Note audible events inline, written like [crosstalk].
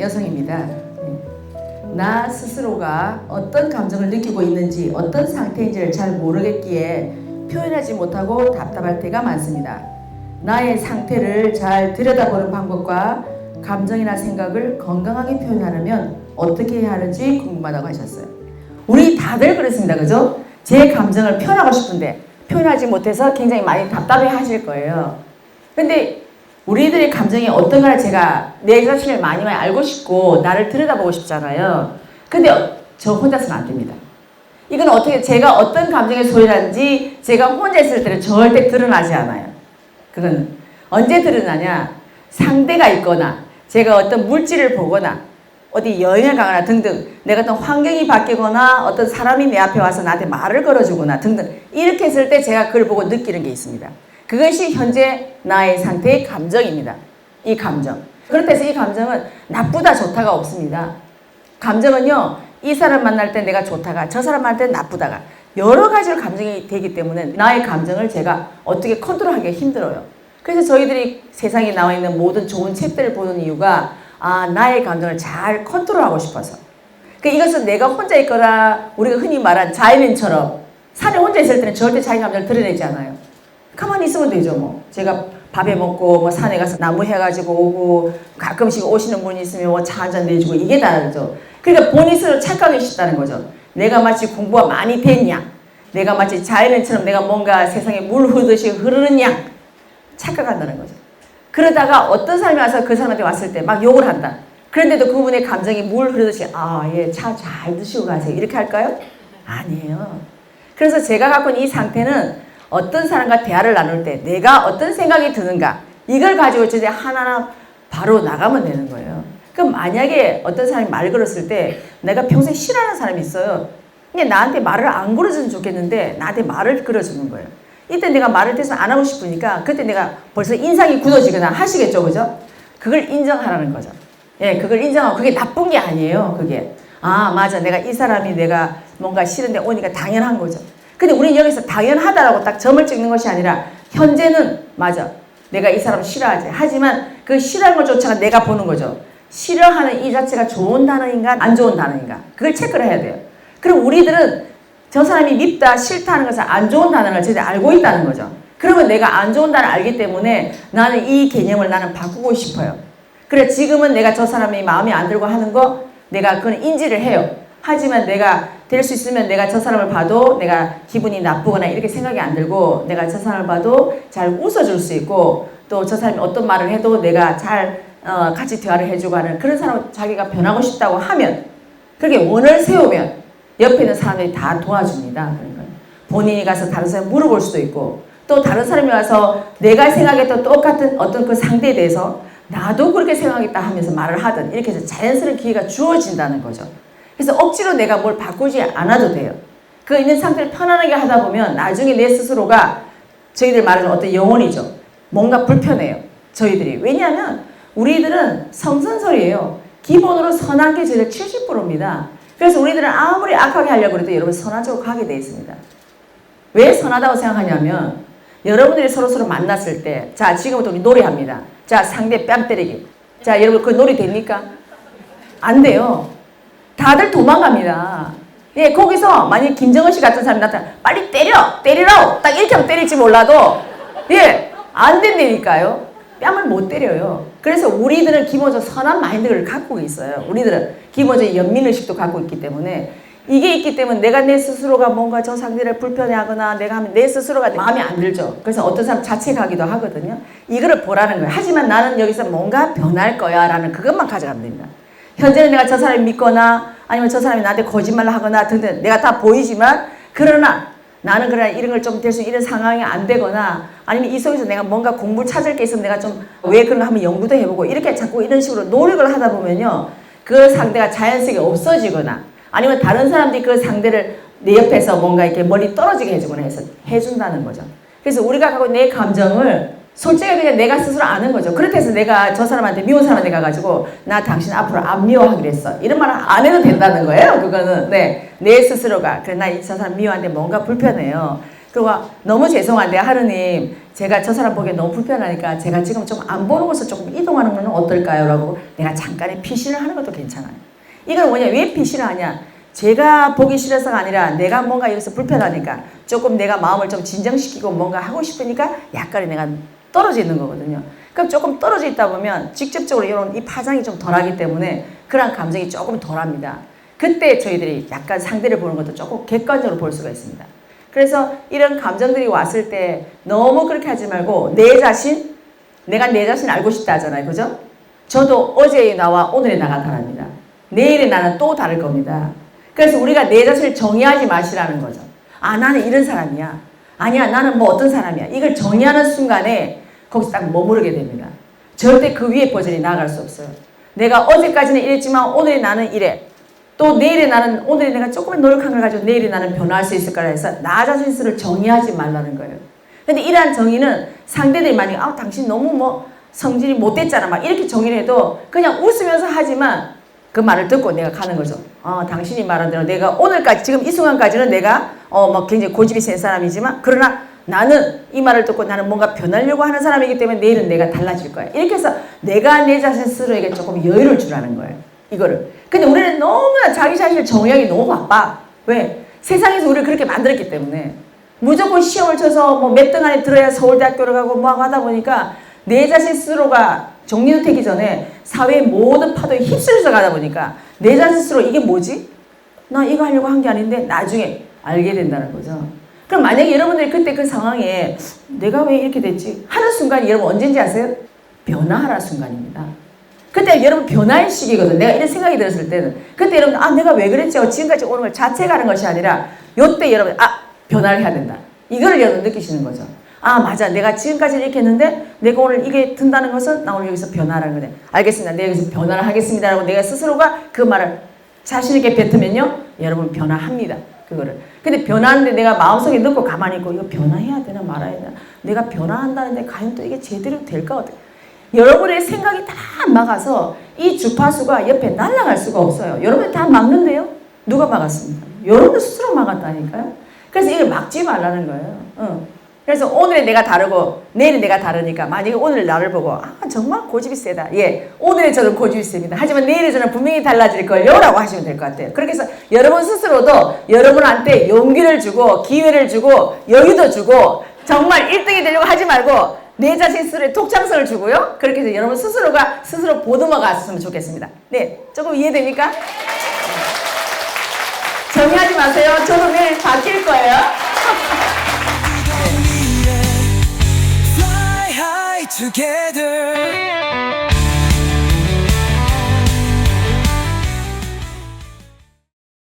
여성입니다. 네. 나 스스로가 어떤 감정을 느끼고 있는지 어떤 상태인지를 잘 모르겠기에 표현하지 못하고 답답할 때가 많습니다. 나의 상태를 잘 들여다보는 방법과 감정이나 생각을 건강하게 표현하려면 어떻게 해야 하는지 궁금하다고 하셨어요. 우리 다들 그렇습니다. 그죠? 제 감정을 표현하고 싶은데 표현하지 못해서 굉장히 많이 답답해 하실 거예요. 근데 우리들의 감정이 어떤가를 제가 내 자신을 많이 많이 알고 싶고 나를 들여다보고 싶잖아요. 근데 저 혼자서는 안 됩니다. 이건 어떻게 제가 어떤 감정의 소리라든지 제가 혼자 있을 때는 절대 드러나지 않아요. 그건 언제 드러나냐? 상대가 있거나 제가 어떤 물질을 보거나 어디 여행을 가거나 등등 내가 어떤 환경이 바뀌거나 어떤 사람이 내 앞에 와서 나한테 말을 걸어주거나 등등 이렇게 했을 때 제가 그걸 보고 느끼는 게 있습니다. 그것이 현재 나의 상태의 감정입니다. 이 감정. 그렇다 해서 이 감정은 나쁘다 좋다가 없습니다. 감정은요, 이 사람 만날 때 내가 좋다가 저 사람 만날 때 나쁘다가 여러 가지로 감정이 되기 때문에 나의 감정을 제가 어떻게 컨트롤하기가 힘들어요. 그래서 저희들이 세상에 나와 있는 모든 좋은 책들을 보는 이유가 아, 나의 감정을 잘 컨트롤하고 싶어서. 그 이것은 내가 혼자 있거나 우리가 흔히 말한 자연인처럼 산에 혼자 있을 때는 절대 자기 감정을 드러내지 않아요. 가만히 있으면 되죠, 뭐. 제가 밥에 먹고 뭐 산에 가서 나무 해가지고 오고 가끔씩 오시는 분이 있으면 뭐 차 한잔 내주고 이게 다르죠. 그러니까 본인 스스로 착각이 쉽다는 거죠. 내가 마치 공부가 많이 됐냐. 내가 마치 자연인처럼 내가 뭔가 세상에 물 흐르듯이 흐르는 양 착각한다는 거죠. 그러다가 어떤 사람이 와서 그 사람한테 왔을 때 막 욕을 한다. 그런데도 그분의 감정이 물 흐르듯이 아, 예, 차 잘 드시고 가세요. 이렇게 할까요? 아니에요. 그래서 제가 갖고 있는 이 상태는 어떤 사람과 대화를 나눌 때 내가 어떤 생각이 드는가 이걸 가지고 이제 하나하나 바로 나가면 되는 거예요. 그럼 만약에 어떤 사람이 말 걸었을 때 내가 평소에 싫어하는 사람이 있어요. 근데 나한테 말을 안 걸어주면 좋겠는데 나한테 말을 걸어주는 거예요. 이때 내가 말을 대서 안 하고 싶으니까 그때 내가 벌써 인상이 굳어지거나 하시겠죠, 그죠? 그걸 인정하라는 거죠. 예, 그걸 인정하고 그게 나쁜 게 아니에요, 그게. 아, 맞아. 내가 이 사람이 내가 뭔가 싫은데 오니까 당연한 거죠. 근데 우리는 여기서 당연하다라고 딱 점을 찍는 것이 아니라 현재는 맞아. 내가 이 사람 싫어하지. 하지만 그 싫어하는 것조차가 내가 보는 거죠. 싫어하는 이 자체가 좋은 단어인가 안 좋은 단어인가 그걸 체크를 해야 돼요. 그럼 우리들은 저 사람이 밉다 싫다 하는 것을 안 좋은 단어를 제대 알고 있다는 거죠. 그러면 내가 안 좋은 단어를 알기 때문에 나는 이 개념을 나는 바꾸고 싶어요. 그래 지금은 내가 저 사람이 마음에 안 들고 하는 거 내가 그건 인지를 해요. 하지만 내가 될 수 있으면 내가 저 사람을 봐도 내가 기분이 나쁘거나 이렇게 생각이 안 들고 내가 저 사람을 봐도 잘 웃어줄 수 있고 또 저 사람이 어떤 말을 해도 내가 잘 어, 같이 대화를 해주고 하는 그런 사람 자기가 변하고 싶다고 하면 그렇게 원을 세우면 옆에 있는 사람들이 다 도와줍니다. 걸. 본인이 가서 다른 사람 물어볼 수도 있고 또 다른 사람이 와서 내가 생각했던 똑같은 어떤 그 상대에 대해서 나도 그렇게 생각했다 하면서 말을 하든 이렇게 해서 자연스러운 기회가 주어진다는 거죠. 그래서 억지로 내가 뭘 바꾸지 않아도 돼요. 그 있는 상태를 편안하게 하다 보면 나중에 내 스스로가 저희들 말하는 어떤 영혼이죠. 뭔가 불편해요. 저희들이. 왜냐하면 우리들은 성선설이에요. 기본으로 선한 게 저희들 70%입니다. 그래서 우리들은 아무리 악하게 하려고 해도 여러분 선한 쪽으로 가게 돼 있습니다. 왜 선하다고 생각하냐면 여러분들이 서로서로 만났을 때, 자, 지금부터 우리 노래합니다. 자, 상대 뺨 때리기. 자, 여러분 그 놀이 됩니까? 안 돼요. 다들 도망갑니다. 예, 거기서 만약 김정은 씨 같은 사람이 나타나 빨리 때려! 때리라고! 딱 이렇게 하면 때릴지 몰라도 예, 안 된다니까요. 뺨을 못 때려요. 그래서 우리들은 기본적으로 선한 마인드를 갖고 있어요. 우리들은 기본적인 연민의식도 갖고 있기 때문에 이게 있기 때문에 내가 내 스스로가 뭔가 저 상대를 불편해하거나 내가 하면 내 스스로가 마음에 안 들죠. 그래서 어떤 사람 자책하기도 하거든요. 이거를 보라는 거예요. 하지만 나는 여기서 뭔가 변할 거야 라는 그것만 가져가면 됩니다. 현재는 내가 저 사람을 믿거나 아니면 저 사람이 나한테 거짓말을 하거나 등등 내가 다 보이지만 그러나 나는 그러나 이런 걸 좀 될 수 이런 상황이 안 되거나 아니면 이 속에서 내가 뭔가 공부를 찾을 게 있으면 내가 좀 왜 그런 거 한번 연구도 해보고 이렇게 자꾸 이런 식으로 노력을 하다 보면요 그 상대가 자연스럽게 없어지거나 아니면 다른 사람들이 그 상대를 내 옆에서 뭔가 이렇게 멀리 떨어지게 해주거나 해서 해준다는 거죠. 그래서 우리가 갖고 내 감정을 솔직하게 그냥 내가 스스로 아는 거죠. 그렇게 해서 내가 저 사람한테 미운 사람한테 가가지고 나 당신 앞으로 안 미워하기로 했어. 이런 말 안 해도 된다는 거예요. 그거는 네, 내 스스로가 그래 나 저 사람 미워한데 뭔가 불편해요. 그리고 너무 죄송한데 하느님 제가 저 사람 보기에 너무 불편하니까 제가 지금 좀 안 보는 곳을 조금 이동하는 건 어떨까요? 라고 내가 잠깐의 피신을 하는 것도 괜찮아요. 이건 뭐냐 왜 피신을 하냐 제가 보기 싫어서가 아니라 내가 뭔가 여기서 불편하니까 조금 내가 마음을 좀 진정시키고 뭔가 하고 싶으니까 약간의 내가 떨어져 있는 거거든요. 그럼 조금 떨어져 있다 보면 직접적으로 이런 이 파장이 좀 덜하기 때문에 그런 감정이 조금 덜합니다. 그때 저희들이 약간 상대를 보는 것도 조금 객관적으로 볼 수가 있습니다. 그래서 이런 감정들이 왔을 때 너무 그렇게 하지 말고 내 자신, 내가 내 자신 알고 싶다 하잖아요. 그죠? 저도 어제의 나와 오늘의 나가 다릅니다. 내일의 나는 또 다를 겁니다. 그래서 우리가 내 자신을 정의하지 마시라는 거죠. 아, 나는 이런 사람이야. 아니야, 나는 뭐 어떤 사람이야. 이걸 정의하는 순간에 거기서 딱 머무르게 됩니다. 절대 그 위에 버전이 나아갈 수 없어요. 내가 어제까지는 이랬지만 오늘의 나는 이래. 또 내일의 나는 오늘의 내가 조금만 노력한 걸 가지고 내일의 나는 변화할 수 있을 거라 해서 나 자신 스스로 정의하지 말라는 거예요. 근데 이러한 정의는 상대들이 만약에 아 당신 너무 뭐 성질이 못됐잖아 막 이렇게 정의를 해도 그냥 웃으면서 하지만 그 말을 듣고 내가 가는 거죠. 어, 당신이 말한 대로 내가 오늘까지 지금 이 순간까지는 내가 어 막 굉장히 고집이 센 사람이지만 그러나 나는 이 말을 듣고 나는 뭔가 변하려고 하는 사람이기 때문에 내일은 내가 달라질 거야. 이렇게 해서 내가 내 자신 스스로에게 조금 여유를 주라는 거예요. 이거를. 근데 우리는 너무나 자기 자신을 정의하기 너무 바빠. 왜? 세상에서 우리를 그렇게 만들었기 때문에. 무조건 시험을 쳐서 뭐 몇 등 안에 들어야 서울대학교를 가고 뭐 하다 보니까 내 자신 스스로가 정리도 되기 전에 사회의 모든 파도에 휩쓸려서 가다 보니까 내 자신 스스로 이게 뭐지? 나 이거 하려고 한 게 아닌데 나중에 알게 된다는 거죠. 그럼 만약에 여러분들이 그때 그 상황에 내가 왜 이렇게 됐지? 하는 순간이 여러분 언제인지 아세요? 변화하라 순간입니다. 그때 여러분 변화의 시기거든. 내가 이런 생각이 들었을 때는. 그때 여러분, 아, 내가 왜 그랬죠? 지금까지 오는 걸 자책하는 것이 아니라, 요때 여러분, 아, 변화를 해야 된다. 이걸 여러분 느끼시는 거죠. 아, 맞아. 내가 지금까지 이렇게 했는데, 내가 오늘 이게 든다는 것은 나 오늘 여기서 변화라는 거네. 알겠습니다. 내가 여기서 변화를 하겠습니다라고 내가 스스로가 그 말을 자신있게 뱉으면요, 여러분 변화합니다. 그거를. 근데 변화하는데 내가 마음속에 넣고 가만히 있고, 이거 변화해야 되나 말아야 되나. 내가 변화한다는데 과연 또 이게 제대로 될까? 어떻게. 여러분의 생각이 다 막아서 이 주파수가 옆에 날아갈 수가 없어요. 여러분이 다 막는데요? 누가 막았습니까? 여러분들 스스로 막았다니까요? 그래서 이걸 막지 말라는 거예요. 어. 그래서 오늘의 내가 다르고 내일의 내가 다르니까 만약에 오늘 나를 보고 아 정말 고집이 세다. 예, 오늘의 저는 고집이 셉니다. 하지만 내일의 저는 분명히 달라질걸요? 라고 하시면 될 것 같아요. 그렇게 해서 여러분 스스로도 여러분한테 용기를 주고 기회를 주고 여유도 주고 정말 1등이 되려고 하지 말고 내 자신 스스로의 독창성을 주고요. 그렇게 해서 여러분 스스로가 스스로 보듬어 갔으면 좋겠습니다. 네, 조금 이해됩니까? 정의하지 마세요. 저도 내일 바뀔 거예요. [laughs] together